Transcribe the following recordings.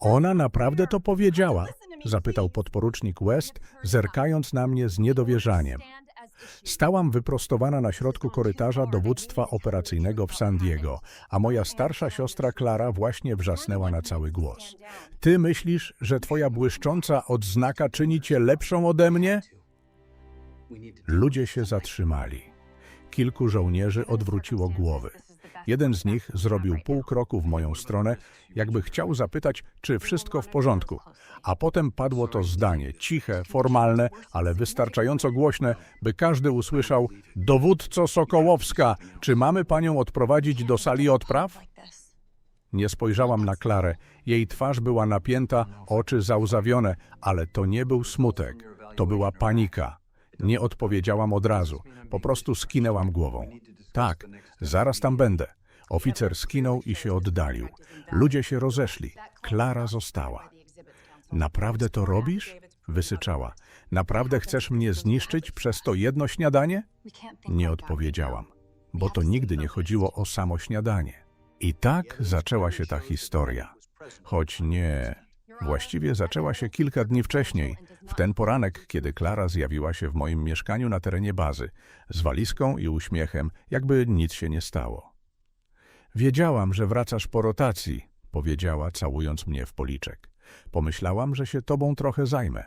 Ona naprawdę to powiedziała? Zapytał podporucznik West, zerkając na mnie z niedowierzaniem. Stałam wyprostowana na środku korytarza dowództwa operacyjnego w San Diego, a moja starsza siostra Klara właśnie wrzasnęła na cały głos. Ty myślisz, że twoja błyszcząca odznaka czyni cię lepszą ode mnie? Ludzie się zatrzymali. Kilku żołnierzy odwróciło głowy. Jeden z nich zrobił pół kroku w moją stronę, jakby chciał zapytać, czy wszystko w porządku. A potem padło to zdanie, ciche, formalne, ale wystarczająco głośne, by każdy usłyszał: Dowódco Sokołowska, czy mamy panią odprowadzić do sali odpraw? Nie spojrzałam na Klarę. Jej twarz była napięta, oczy załzawione, ale to nie był smutek. To była panika. Nie odpowiedziałam od razu. Po prostu skinęłam głową. Tak, zaraz tam będę. Oficer skinął i się oddalił. Ludzie się rozeszli. Klara została. Naprawdę to robisz? Wysyczała. Naprawdę chcesz mnie zniszczyć przez to jedno śniadanie? Nie odpowiedziałam, bo to nigdy nie chodziło o samo śniadanie. I tak zaczęła się ta historia. Choć nie. Właściwie zaczęła się kilka dni wcześniej, w ten poranek, kiedy Klara zjawiła się w moim mieszkaniu na terenie bazy, z walizką i uśmiechem, jakby nic się nie stało. Wiedziałam, że wracasz po rotacji, powiedziała, całując mnie w policzek. Pomyślałam, że się tobą trochę zajmę.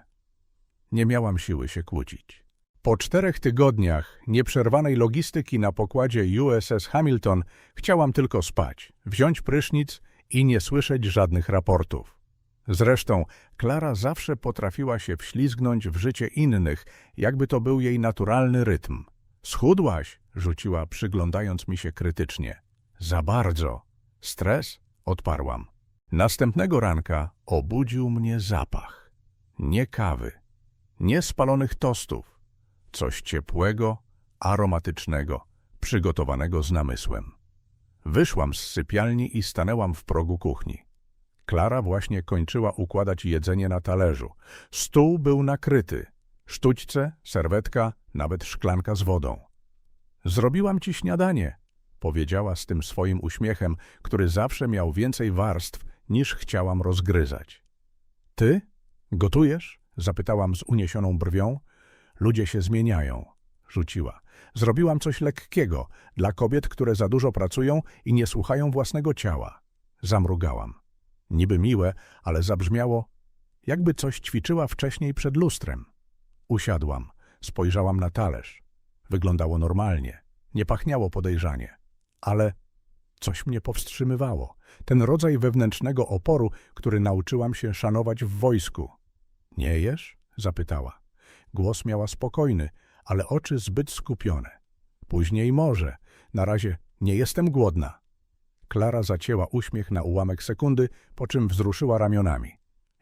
Nie miałam siły się kłócić. Po czterech tygodniach nieprzerwanej logistyki na pokładzie USS Hamilton chciałam tylko spać, wziąć prysznic i nie słyszeć żadnych raportów. Zresztą Klara zawsze potrafiła się wślizgnąć w życie innych, jakby to był jej naturalny rytm. Schudłaś, rzuciła, przyglądając mi się krytycznie. Za bardzo. Stres? Odparłam. Następnego ranka obudził mnie zapach. Nie kawy, nie spalonych tostów. Coś ciepłego, aromatycznego, przygotowanego z namysłem. Wyszłam z sypialni i stanęłam w progu kuchni. Klara właśnie kończyła układać jedzenie na talerzu. Stół był nakryty. Sztućce, serwetka, nawet szklanka z wodą. Zrobiłam ci śniadanie, powiedziała z tym swoim uśmiechem, który zawsze miał więcej warstw, niż chciałam rozgryzać. Ty? Gotujesz? Zapytałam z uniesioną brwią. Ludzie się zmieniają, rzuciła. Zrobiłam coś lekkiego dla kobiet, które za dużo pracują i nie słuchają własnego ciała. Zamrugałam. Niby miłe, ale zabrzmiało, jakby coś ćwiczyła wcześniej przed lustrem. Usiadłam, spojrzałam na talerz. Wyglądało normalnie, nie pachniało podejrzanie, ale coś mnie powstrzymywało. Ten rodzaj wewnętrznego oporu, który nauczyłam się szanować w wojsku. Nie jesz? zapytała. Głos miała spokojny, ale oczy zbyt skupione. Później może. Na razie nie jestem głodna. Klara zacięła uśmiech na ułamek sekundy, po czym wzruszyła ramionami.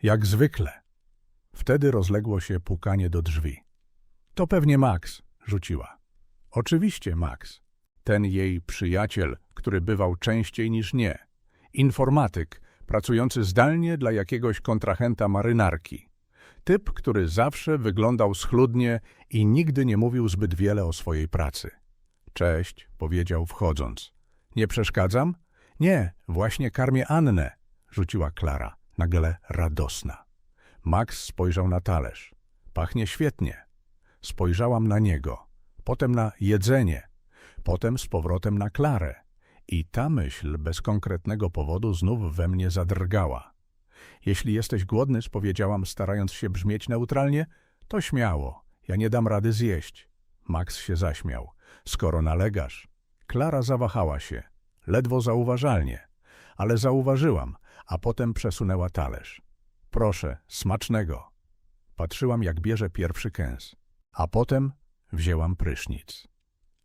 Jak zwykle. Wtedy rozległo się pukanie do drzwi. To pewnie Max, rzuciła. Oczywiście Max. Ten jej przyjaciel, który bywał częściej niż nie. Informatyk, pracujący zdalnie dla jakiegoś kontrahenta marynarki. Typ, który zawsze wyglądał schludnie i nigdy nie mówił zbyt wiele o swojej pracy. Cześć, powiedział wchodząc. Nie przeszkadzam? Nie, właśnie karmię Annę, rzuciła Klara, nagle radosna. Max spojrzał na talerz. Pachnie świetnie. Spojrzałam na niego, potem na jedzenie, potem z powrotem na Klarę. I ta myśl bez konkretnego powodu znów we mnie zadrgała. Jeśli jesteś głodny, spowiedziałam, starając się brzmieć neutralnie, to śmiało, ja nie dam rady zjeść. Max się zaśmiał. Skoro nalegasz. Klara zawahała się, ledwo zauważalnie, ale zauważyłam, a potem przesunęła talerz. Proszę, smacznego. Patrzyłam, jak bierze pierwszy kęs, a potem wzięłam prysznic.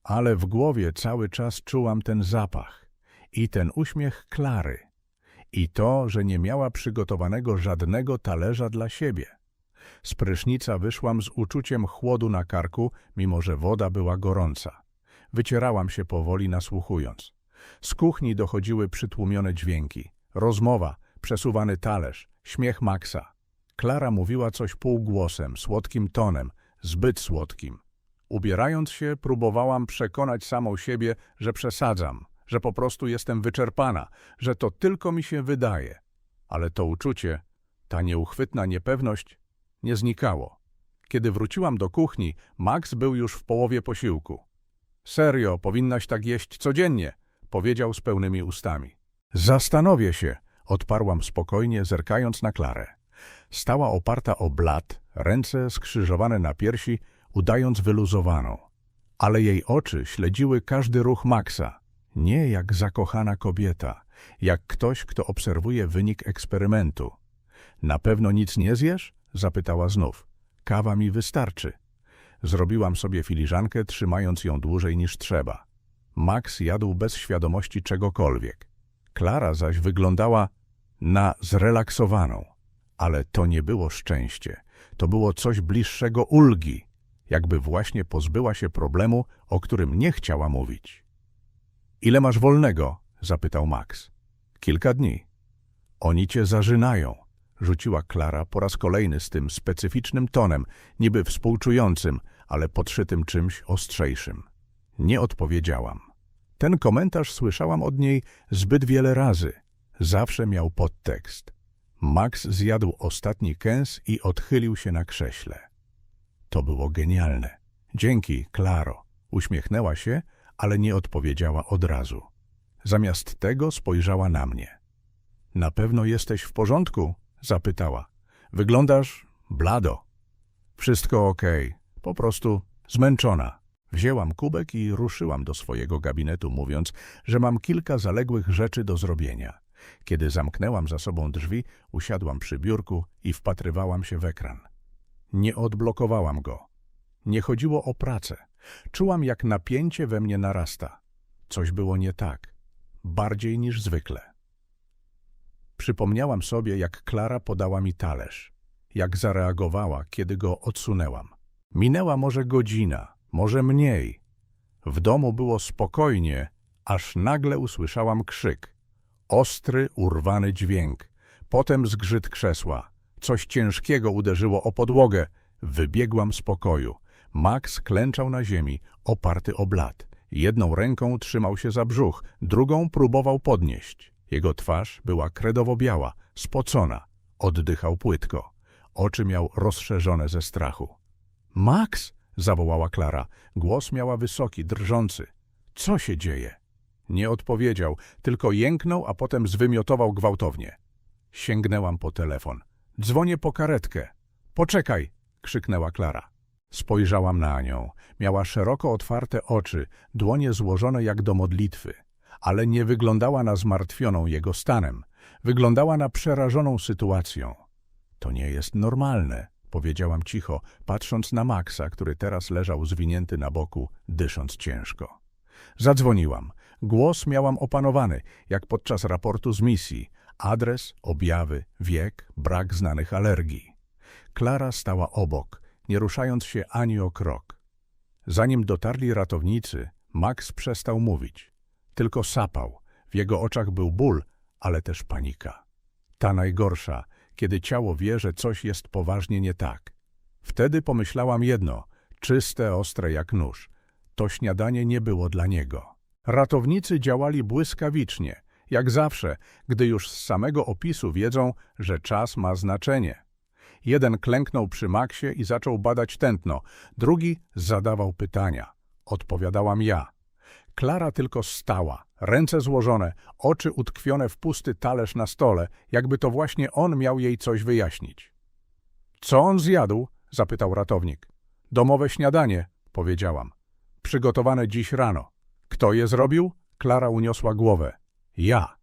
Ale w głowie cały czas czułam ten zapach i ten uśmiech Klary i to, że nie miała przygotowanego żadnego talerza dla siebie. Z prysznica wyszłam z uczuciem chłodu na karku, mimo że woda była gorąca. Wycierałam się powoli, nasłuchując. Z kuchni dochodziły przytłumione dźwięki. Rozmowa, przesuwany talerz, śmiech Maxa. Klara mówiła coś półgłosem, słodkim tonem, zbyt słodkim. Ubierając się, próbowałam przekonać samą siebie, że przesadzam, że po prostu jestem wyczerpana, że to tylko mi się wydaje. Ale to uczucie, ta nieuchwytna niepewność, nie znikało. Kiedy wróciłam do kuchni, Max był już w połowie posiłku. Serio, powinnaś tak jeść codziennie, powiedział z pełnymi ustami. Zastanowię się, odparłam spokojnie, zerkając na Klarę. Stała oparta o blat, ręce skrzyżowane na piersi, udając wyluzowaną. Ale jej oczy śledziły każdy ruch Maxa. Nie jak zakochana kobieta, jak ktoś, kto obserwuje wynik eksperymentu. Na pewno nic nie zjesz? zapytała znów. Kawa mi wystarczy. Zrobiłam sobie filiżankę, trzymając ją dłużej niż trzeba. Max jadł bez świadomości czegokolwiek. Klara zaś wyglądała na zrelaksowaną. Ale to nie było szczęście. To było coś bliższego ulgi, jakby właśnie pozbyła się problemu, o którym nie chciała mówić. Ile masz wolnego? zapytał Max. Kilka dni. Oni cię zażynają, rzuciła Klara po raz kolejny z tym specyficznym tonem, niby współczującym, ale podszytym czymś ostrzejszym. Nie odpowiedziałam. Ten komentarz słyszałam od niej zbyt wiele razy. Zawsze miał podtekst. Max zjadł ostatni kęs i odchylił się na krześle. To było genialne. Dzięki, Klaro. Uśmiechnęła się, ale nie odpowiedziała od razu. Zamiast tego spojrzała na mnie. Na pewno jesteś w porządku? zapytała. Wyglądasz blado. Wszystko okej, po prostu zmęczona. Wzięłam kubek i ruszyłam do swojego gabinetu, mówiąc, że mam kilka zaległych rzeczy do zrobienia. Kiedy zamknęłam za sobą drzwi, usiadłam przy biurku i wpatrywałam się w ekran. Nie odblokowałam go. Nie chodziło o pracę. Czułam, jak napięcie we mnie narasta. Coś było nie tak. Bardziej niż zwykle. Przypomniałam sobie, jak Klara podała mi talerz. Jak zareagowała, kiedy go odsunęłam. Minęła może godzina, może mniej. W domu było spokojnie, aż nagle usłyszałam krzyk. Ostry, urwany dźwięk. Potem zgrzyt krzesła. Coś ciężkiego uderzyło o podłogę. Wybiegłam z pokoju. Max klęczał na ziemi, oparty o blat. Jedną ręką trzymał się za brzuch, drugą próbował podnieść. Jego twarz była kredowo-biała, spocona. Oddychał płytko. Oczy miał rozszerzone ze strachu. Max! Zawołała Klara. Głos miała wysoki, drżący. Co się dzieje? Nie odpowiedział, tylko jęknął, a potem zwymiotował gwałtownie. Sięgnęłam po telefon. Dzwonię po karetkę. Poczekaj! krzyknęła Klara. Spojrzałam na nią. Miała szeroko otwarte oczy, dłonie złożone jak do modlitwy, ale nie wyglądała na zmartwioną jego stanem. Wyglądała na przerażoną sytuacją. To nie jest normalne, powiedziałam cicho, patrząc na Maxa, który teraz leżał zwinięty na boku, dysząc ciężko. Zadzwoniłam. Głos miałam opanowany, jak podczas raportu z misji. Adres, objawy, wiek, brak znanych alergii. Klara stała obok, nie ruszając się ani o krok. Zanim dotarli ratownicy, Max przestał mówić. Tylko sapał. W jego oczach był ból, ale też panika. Ta najgorsza, kiedy ciało wie, że coś jest poważnie nie tak. Wtedy pomyślałam jedno, czyste, ostre jak nóż. To śniadanie nie było dla niego. Ratownicy działali błyskawicznie, jak zawsze, gdy już z samego opisu wiedzą, że czas ma znaczenie. Jeden klęknął przy Maksie i zaczął badać tętno, drugi zadawał pytania. Odpowiadałam ja. Klara tylko stała, ręce złożone, oczy utkwione w pusty talerz na stole, jakby to właśnie on miał jej coś wyjaśnić. Co on zjadł? zapytał ratownik. Domowe śniadanie, powiedziałam. Przygotowane dziś rano. Kto je zrobił? Klara uniosła głowę. Ja.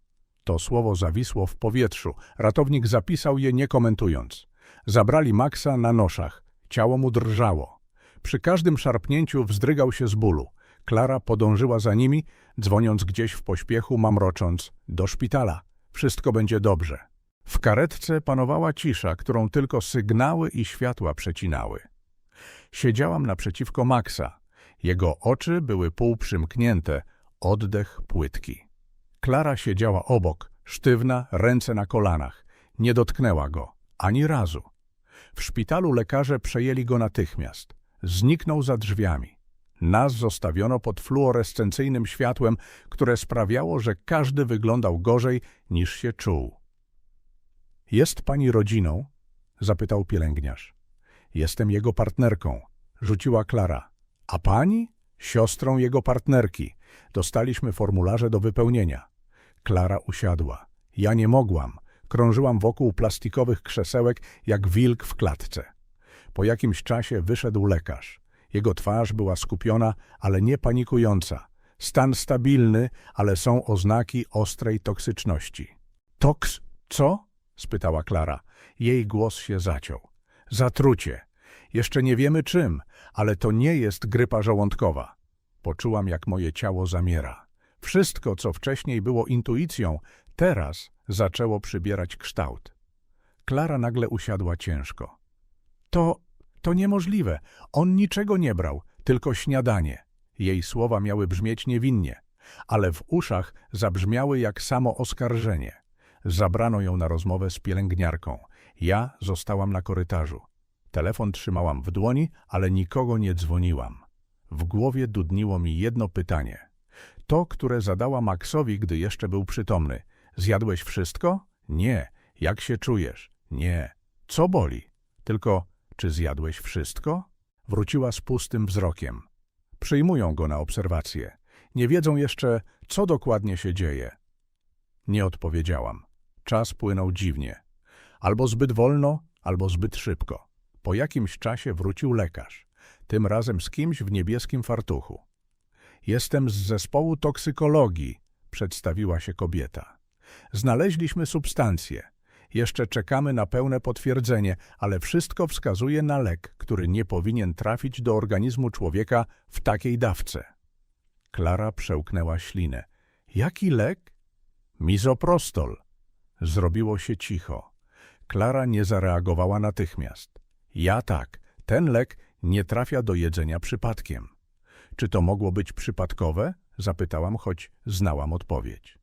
To słowo zawisło w powietrzu. Ratownik zapisał je nie komentując. Zabrali Maxa na noszach. Ciało mu drżało. Przy każdym szarpnięciu wzdrygał się z bólu. Klara podążyła za nimi, dzwoniąc gdzieś w pośpiechu, mamrocząc – do szpitala. Wszystko będzie dobrze. W karetce panowała cisza, którą tylko sygnały i światła przecinały. Siedziałam naprzeciwko Maxa. Jego oczy były półprzymknięte, oddech płytki. Klara siedziała obok, sztywna, ręce na kolanach. Nie dotknęła go, ani razu. W szpitalu lekarze przejęli go natychmiast. Zniknął za drzwiami. Nas zostawiono pod fluorescencyjnym światłem, które sprawiało, że każdy wyglądał gorzej niż się czuł. Jest pani rodziną? Zapytał pielęgniarz. Jestem jego partnerką, rzuciła Klara. A pani? Siostrą jego partnerki. Dostaliśmy formularze do wypełnienia. Klara usiadła. Ja nie mogłam. Krążyłam wokół plastikowych krzesełek jak wilk w klatce. Po jakimś czasie wyszedł lekarz. Jego twarz była skupiona, ale nie panikująca. Stan stabilny, ale są oznaki ostrej toksyczności. Toks... co? spytała Klara. Jej głos się zaciął. Zatrucie. Jeszcze nie wiemy czym, ale to nie jest grypa żołądkowa. Poczułam, jak moje ciało zamiera. Wszystko, co wcześniej było intuicją, teraz zaczęło przybierać kształt. Klara nagle usiadła ciężko. To, to niemożliwe. On niczego nie brał, tylko śniadanie. Jej słowa miały brzmieć niewinnie, ale w uszach zabrzmiały jak samo oskarżenie. Zabrano ją na rozmowę z pielęgniarką. Ja zostałam na korytarzu. Telefon trzymałam w dłoni, ale nikogo nie dzwoniłam. W głowie dudniło mi jedno pytanie. To, które zadała Maxowi, gdy jeszcze był przytomny. Zjadłeś wszystko? Nie. Jak się czujesz? Nie. Co boli? Tylko, czy zjadłeś wszystko? Wróciła z pustym wzrokiem. Przyjmują go na obserwację. Nie wiedzą jeszcze, co dokładnie się dzieje. Nie odpowiedziałam. Czas płynął dziwnie. Albo zbyt wolno, albo zbyt szybko. Po jakimś czasie wrócił lekarz. Tym razem z kimś w niebieskim fartuchu. Jestem z zespołu toksykologii, przedstawiła się kobieta. Znaleźliśmy substancję. Jeszcze czekamy na pełne potwierdzenie, ale wszystko wskazuje na lek, który nie powinien trafić do organizmu człowieka w takiej dawce. Klara przełknęła ślinę. Jaki lek? Mizoprostol. Zrobiło się cicho. Klara nie zareagowała natychmiast. Ja tak, ten lek nie trafia do jedzenia przypadkiem. Czy to mogło być przypadkowe? Zapytałam, choć znałam odpowiedź.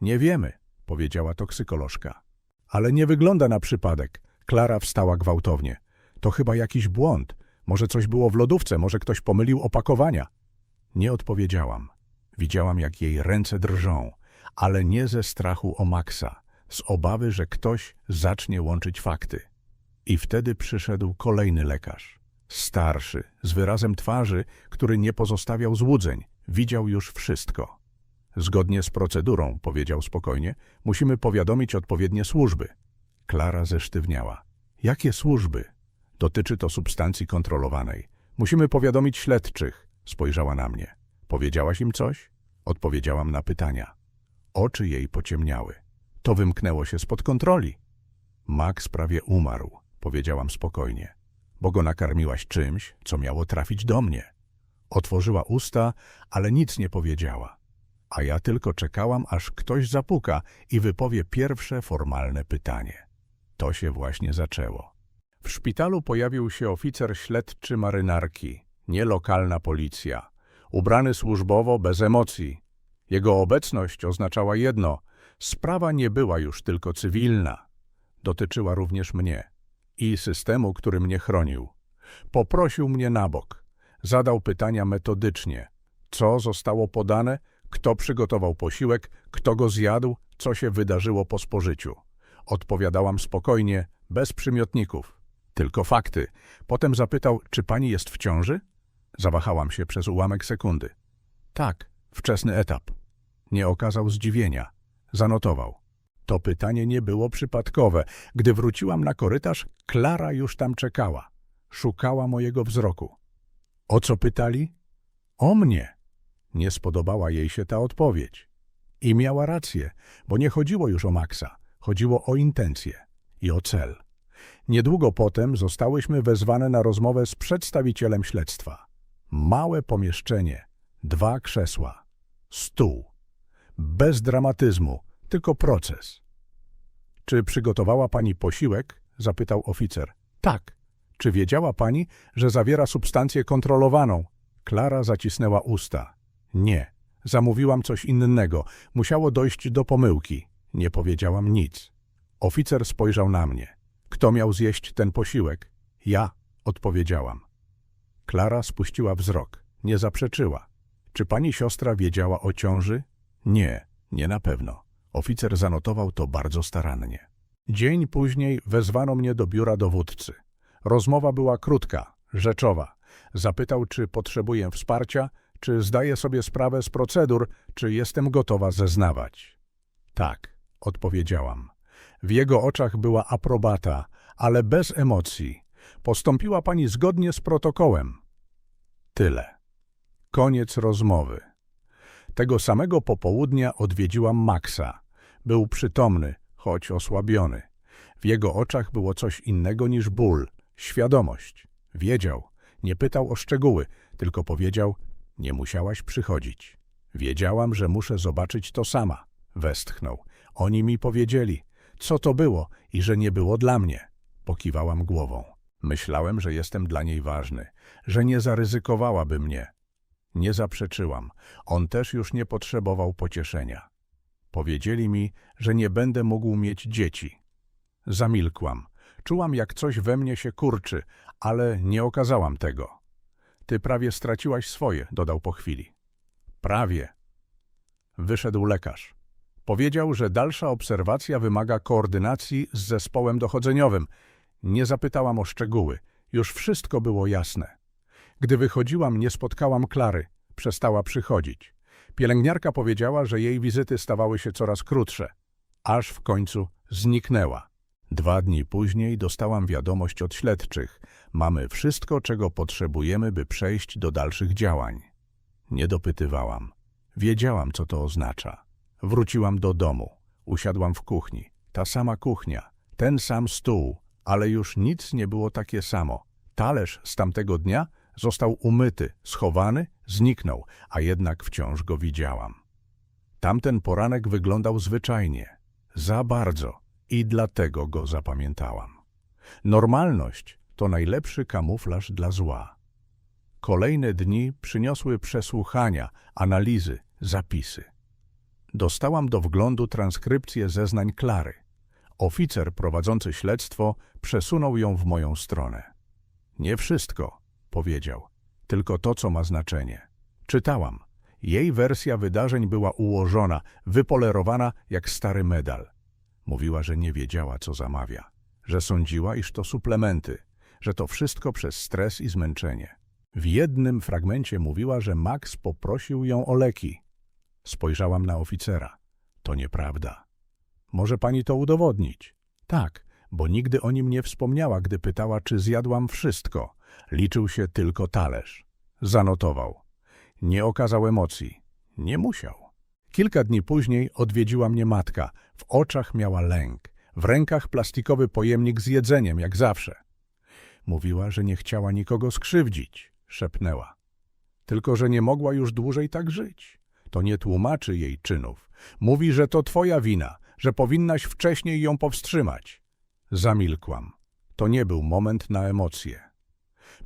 Nie wiemy, powiedziała toksykolożka. Ale nie wygląda na przypadek. Klara wstała gwałtownie. To chyba jakiś błąd. Może coś było w lodówce, może ktoś pomylił opakowania. Nie odpowiedziałam. Widziałam, jak jej ręce drżą, ale nie ze strachu o Maxa, z obawy, że ktoś zacznie łączyć fakty. I wtedy przyszedł kolejny lekarz. Starszy, z wyrazem twarzy, który nie pozostawiał złudzeń. Widział już wszystko. Zgodnie z procedurą, powiedział spokojnie, musimy powiadomić odpowiednie służby. Klara zesztywniała. Jakie służby? Dotyczy to substancji kontrolowanej. Musimy powiadomić śledczych. Spojrzała na mnie. Powiedziałaś im coś? Odpowiedziałam na pytania. Oczy jej pociemniały. To wymknęło się spod kontroli. Max prawie umarł, powiedziałam spokojnie, bo go nakarmiłaś czymś, co miało trafić do mnie. Otworzyła usta, ale nic nie powiedziała. A ja tylko czekałam, aż ktoś zapuka i wypowie pierwsze formalne pytanie. To się właśnie zaczęło. W szpitalu pojawił się oficer śledczy marynarki, nie lokalna policja. Ubrany służbowo, bez emocji. Jego obecność oznaczała jedno – sprawa nie była już tylko cywilna. Dotyczyła również mnie i systemu, który mnie chronił. Poprosił mnie na bok. Zadał pytania metodycznie. Co zostało podane, kto przygotował posiłek, kto go zjadł, co się wydarzyło po spożyciu. Odpowiadałam spokojnie, bez przymiotników. Tylko fakty. Potem zapytał, czy pani jest w ciąży? Zawahałam się przez ułamek sekundy. Tak, wczesny etap. Nie okazał zdziwienia. Zanotował. To pytanie nie było przypadkowe. Gdy wróciłam na korytarz, Klara już tam czekała. Szukała mojego wzroku. O co pytali? O mnie. Nie spodobała jej się ta odpowiedź. I miała rację, bo nie chodziło już o Maxa. Chodziło o intencje i o cel. Niedługo potem zostałyśmy wezwane na rozmowę z przedstawicielem śledztwa. Małe pomieszczenie, dwa krzesła, stół. Bez dramatyzmu, tylko proces. Czy przygotowała pani posiłek? zapytał oficer. Tak. Czy wiedziała pani, że zawiera substancję kontrolowaną? Klara zacisnęła usta. Nie. Zamówiłam coś innego. Musiało dojść do pomyłki. Nie powiedziałam nic. Oficer spojrzał na mnie. Kto miał zjeść ten posiłek? Ja, odpowiedziałam. Klara spuściła wzrok. Nie zaprzeczyła. Czy pani siostra wiedziała o ciąży? Nie, nie na pewno. Oficer zanotował to bardzo starannie. Dzień później wezwano mnie do biura dowódcy. Rozmowa była krótka, rzeczowa. Zapytał, czy potrzebuję wsparcia, czy zdaję sobie sprawę z procedur, czy jestem gotowa zeznawać. Tak, odpowiedziałam. W jego oczach była aprobata, ale bez emocji. Postąpiła pani zgodnie z protokołem. Tyle. Koniec rozmowy. Tego samego popołudnia odwiedziłam Maxa. Był przytomny, choć osłabiony. W jego oczach było coś innego niż ból, świadomość. Wiedział, nie pytał o szczegóły, tylko powiedział, nie musiałaś przychodzić. Wiedziałam, że muszę zobaczyć to sama. Westchnął. Oni mi powiedzieli, co to było i że nie było dla mnie. Pokiwałam głową. Myślałem, że jestem dla niej ważny, że nie zaryzykowałaby mnie. Nie zaprzeczyłam. On też już nie potrzebował pocieszenia. Powiedzieli mi, że nie będę mógł mieć dzieci. Zamilkłam. Czułam, jak coś we mnie się kurczy, ale nie okazałam tego. Ty prawie straciłaś swoje, dodał po chwili. Prawie. Wyszedł lekarz. Powiedział, że dalsza obserwacja wymaga koordynacji z zespołem dochodzeniowym. Nie zapytałam o szczegóły. Już wszystko było jasne. Gdy wychodziłam, nie spotkałam Klary. Przestała przychodzić. Pielęgniarka powiedziała, że jej wizyty stawały się coraz krótsze. Aż w końcu zniknęła. Dwa dni później dostałam wiadomość od śledczych. Mamy wszystko, czego potrzebujemy, by przejść do dalszych działań. Nie dopytywałam. Wiedziałam, co to oznacza. Wróciłam do domu. Usiadłam w kuchni. Ta sama kuchnia, ten sam stół, ale już nic nie było takie samo. Talerz z tamtego dnia został umyty, schowany, zniknął, a jednak wciąż go widziałam. Tamten poranek wyglądał zwyczajnie, za bardzo i dlatego go zapamiętałam. Normalność to najlepszy kamuflaż dla zła. Kolejne dni przyniosły przesłuchania, analizy, zapisy. Dostałam do wglądu transkrypcję zeznań Klary. Oficer prowadzący śledztwo przesunął ją w moją stronę. Nie wszystko, powiedział, tylko to, co ma znaczenie. Czytałam. Jej wersja wydarzeń była ułożona, wypolerowana jak stary medal. Mówiła, że nie wiedziała, co zamawia, że sądziła, iż to suplementy, że to wszystko przez stres i zmęczenie. W jednym fragmencie mówiła, że Max poprosił ją o leki. Spojrzałam na oficera. To nieprawda. Może pani to udowodnić? Tak, bo nigdy o nim nie wspomniała, gdy pytała, czy zjadłam wszystko. Liczył się tylko talerz. Zanotował. Nie okazał emocji. Nie musiał. Kilka dni później odwiedziła mnie matka. W oczach miała lęk. W rękach plastikowy pojemnik z jedzeniem, jak zawsze. Mówiła, że nie chciała nikogo skrzywdzić. Szepnęła. Tylko, że nie mogła już dłużej tak żyć. To nie tłumaczy jej czynów. Mówi, że to twoja wina, że powinnaś wcześniej ją powstrzymać. Zamilkłam. To nie był moment na emocje.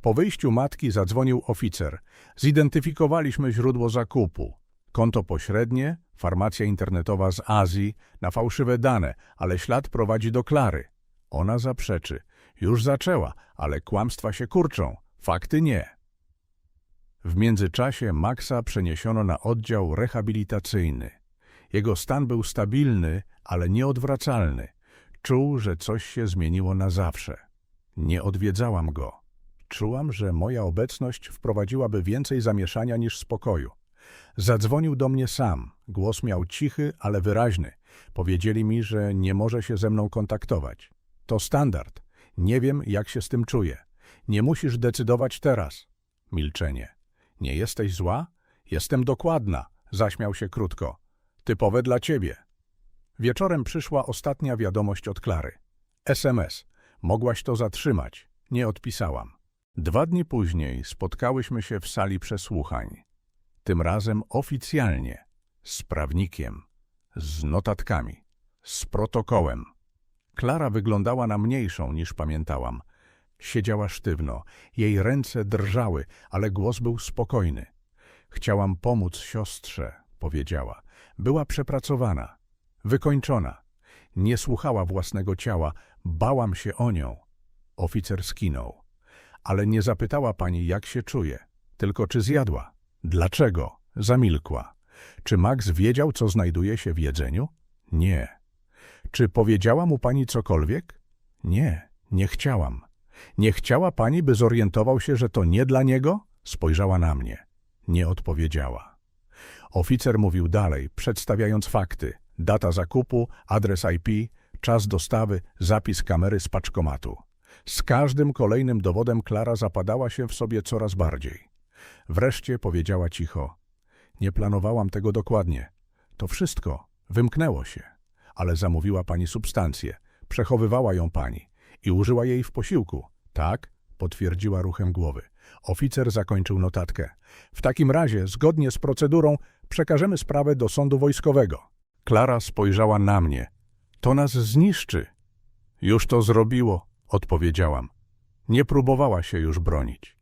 Po wyjściu matki zadzwonił oficer. Zidentyfikowaliśmy źródło zakupu. Konto pośrednie, farmacja internetowa z Azji, na fałszywe dane, ale ślad prowadzi do Klary. Ona zaprzeczy. Już zaczęła, ale kłamstwa się kurczą, fakty nie. W międzyczasie Maxa przeniesiono na oddział rehabilitacyjny. Jego stan był stabilny, ale nieodwracalny. Czuł, że coś się zmieniło na zawsze. Nie odwiedzałam go. Czułam, że moja obecność wprowadziłaby więcej zamieszania niż spokoju. Zadzwonił do mnie sam. Głos miał cichy, ale wyraźny. Powiedzieli mi, że nie może się ze mną kontaktować. To standard. Nie wiem, jak się z tym czuję. Nie musisz decydować teraz. Milczenie. Nie jesteś zła? Jestem dokładna, zaśmiał się krótko. Typowe dla ciebie. Wieczorem przyszła ostatnia wiadomość od Klary. SMS. Mogłaś to zatrzymać. Nie odpisałam. Dwa dni później spotkałyśmy się w sali przesłuchań. Tym razem oficjalnie, z prawnikiem, z notatkami, z protokołem. Klara wyglądała na mniejszą niż pamiętałam. Siedziała sztywno, jej ręce drżały, ale głos był spokojny. Chciałam pomóc siostrze, powiedziała. Była przepracowana, wykończona. Nie słuchała własnego ciała, bałam się o nią. Oficer skinął ale nie zapytała pani, jak się czuje, tylko czy zjadła. Dlaczego? Zamilkła. Czy Max wiedział, co znajduje się w jedzeniu? Nie. Czy powiedziała mu pani cokolwiek? Nie, nie chciałam. Nie chciała pani, by zorientował się, że to nie dla niego? Spojrzała na mnie. Nie odpowiedziała. Oficer mówił dalej, przedstawiając fakty. Data zakupu, adres IP, czas dostawy, zapis kamery z paczkomatu. Z każdym kolejnym dowodem Klara zapadała się w sobie coraz bardziej. Wreszcie powiedziała cicho. Nie planowałam tego dokładnie. To wszystko wymknęło się. Ale zamówiła pani substancję. Przechowywała ją pani i użyła jej w posiłku. Tak, potwierdziła ruchem głowy. Oficer zakończył notatkę. W takim razie, zgodnie z procedurą, przekażemy sprawę do sądu wojskowego. Klara spojrzała na mnie. To nas zniszczy. Już to zrobiło, odpowiedziałam. Nie próbowała się już bronić.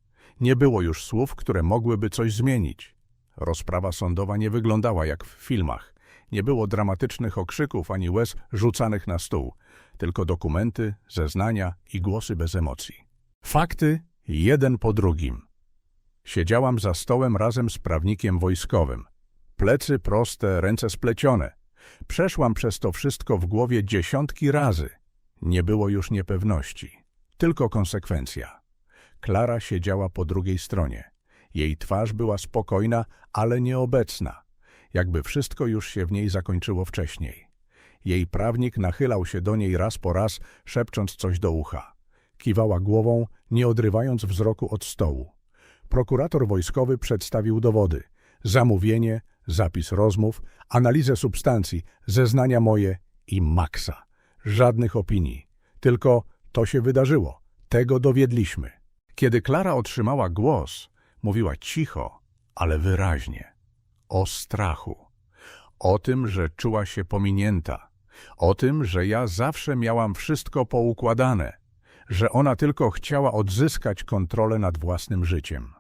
Nie było już słów, które mogłyby coś zmienić. Rozprawa sądowa nie wyglądała jak w filmach. Nie było dramatycznych okrzyków ani łez rzucanych na stół, tylko dokumenty, zeznania i głosy bez emocji. Fakty jeden po drugim. Siedziałam za stołem razem z prawnikiem wojskowym. Plecy proste, ręce splecione. Przeszłam przez to wszystko w głowie dziesiątki razy. Nie było już niepewności, tylko konsekwencja. Klara siedziała po drugiej stronie. Jej twarz była spokojna, ale nieobecna, jakby wszystko już się w niej zakończyło wcześniej. Jej prawnik nachylał się do niej raz po raz, szepcząc coś do ucha. Kiwała głową, nie odrywając wzroku od stołu. Prokurator wojskowy przedstawił dowody. Zamówienie, zapis rozmów, analizę substancji, zeznania moje i maksa. Żadnych opinii. Tylko to się wydarzyło. Tego dowiedliśmy. Kiedy Klara otrzymała głos, mówiła cicho, ale wyraźnie. O strachu. O tym, że czuła się pominięta. O tym, że ja zawsze miałam wszystko poukładane. Że ona tylko chciała odzyskać kontrolę nad własnym życiem.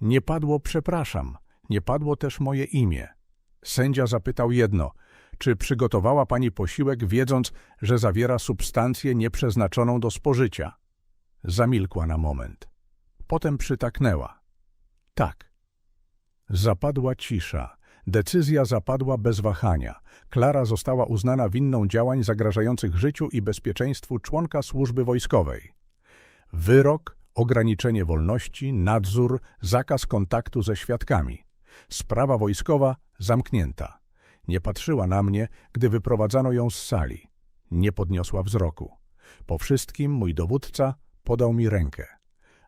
Nie padło przepraszam, nie padło też moje imię. Sędzia zapytał jedno, czy przygotowała pani posiłek, wiedząc, że zawiera substancję nieprzeznaczoną do spożycia? Zamilkła na moment. Potem przytaknęła. Tak. Zapadła cisza. Decyzja zapadła bez wahania. Klara została uznana winną działań zagrażających życiu i bezpieczeństwu członka służby wojskowej. Wyrok, ograniczenie wolności, nadzór, zakaz kontaktu ze świadkami. Sprawa wojskowa zamknięta. Nie patrzyła na mnie, gdy wyprowadzano ją z sali. Nie podniosła wzroku. Po wszystkim mój dowódca podał mi rękę.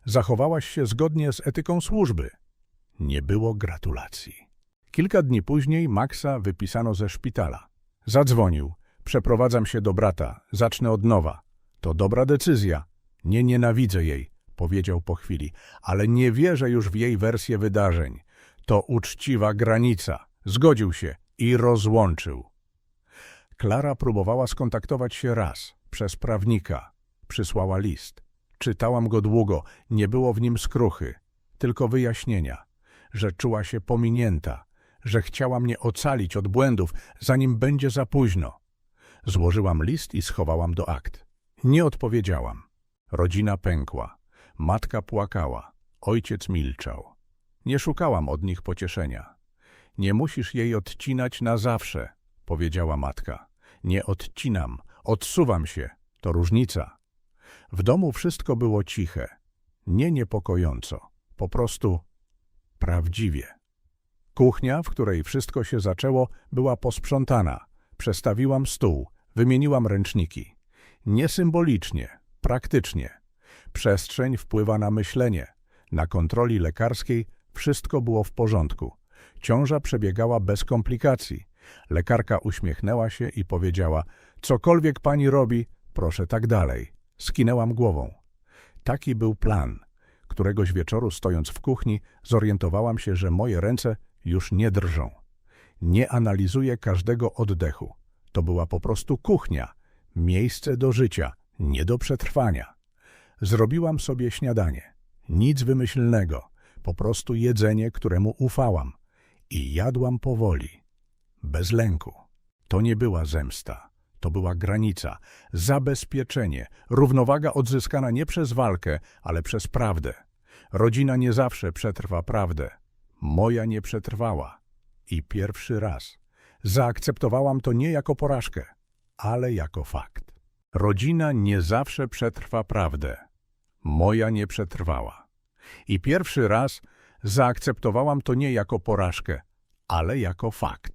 Zachowałaś się zgodnie z etyką służby. Nie było gratulacji. Kilka dni później Maxa wypisano ze szpitala. Zadzwonił. Przeprowadzam się do brata. Zacznę od nowa. To dobra decyzja. Nie nienawidzę jej, powiedział po chwili, ale nie wierzę już w jej wersję wydarzeń. To uczciwa granica. Zgodził się i rozłączył. Klara próbowała skontaktować się raz, przez prawnika. Przysłała list. Czytałam go długo, nie było w nim skruchy, tylko wyjaśnienia, że czuła się pominięta, że chciała mnie ocalić od błędów, zanim będzie za późno. Złożyłam list i schowałam do akt. Nie odpowiedziałam. Rodzina pękła. Matka płakała. Ojciec milczał. Nie szukałam od nich pocieszenia. Nie musisz jej odcinać na zawsze, powiedziała matka. Nie odcinam, odsuwam się. To różnica. W domu wszystko było ciche. Nie niepokojąco. Po prostu prawdziwie. Kuchnia, w której wszystko się zaczęło, była posprzątana. Przestawiłam stół, wymieniłam ręczniki. Nie symbolicznie, praktycznie. Przestrzeń wpływa na myślenie. Na kontroli lekarskiej wszystko było w porządku. Ciąża przebiegała bez komplikacji. Lekarka uśmiechnęła się i powiedziała, cokolwiek pani robi, proszę tak dalej. Skinęłam głową. Taki był plan. Któregoś wieczoru, stojąc w kuchni, zorientowałam się, że moje ręce już nie drżą. Nie analizuję każdego oddechu. To była po prostu kuchnia, miejsce do życia, nie do przetrwania. Zrobiłam sobie śniadanie. Nic wymyślnego, po prostu jedzenie, któremu ufałam. I jadłam powoli, bez lęku. To nie była zemsta. To była granica, zabezpieczenie, równowaga odzyskana nie przez walkę, ale przez prawdę. Rodzina nie zawsze przetrwa prawdę. Moja nie przetrwała. I pierwszy raz. Zaakceptowałam to nie jako porażkę. ale jako fakt. Rodzina nie zawsze przetrwa prawdę. Moja nie przetrwała. I pierwszy raz zaakceptowałam to nie jako porażkę, ale jako fakt.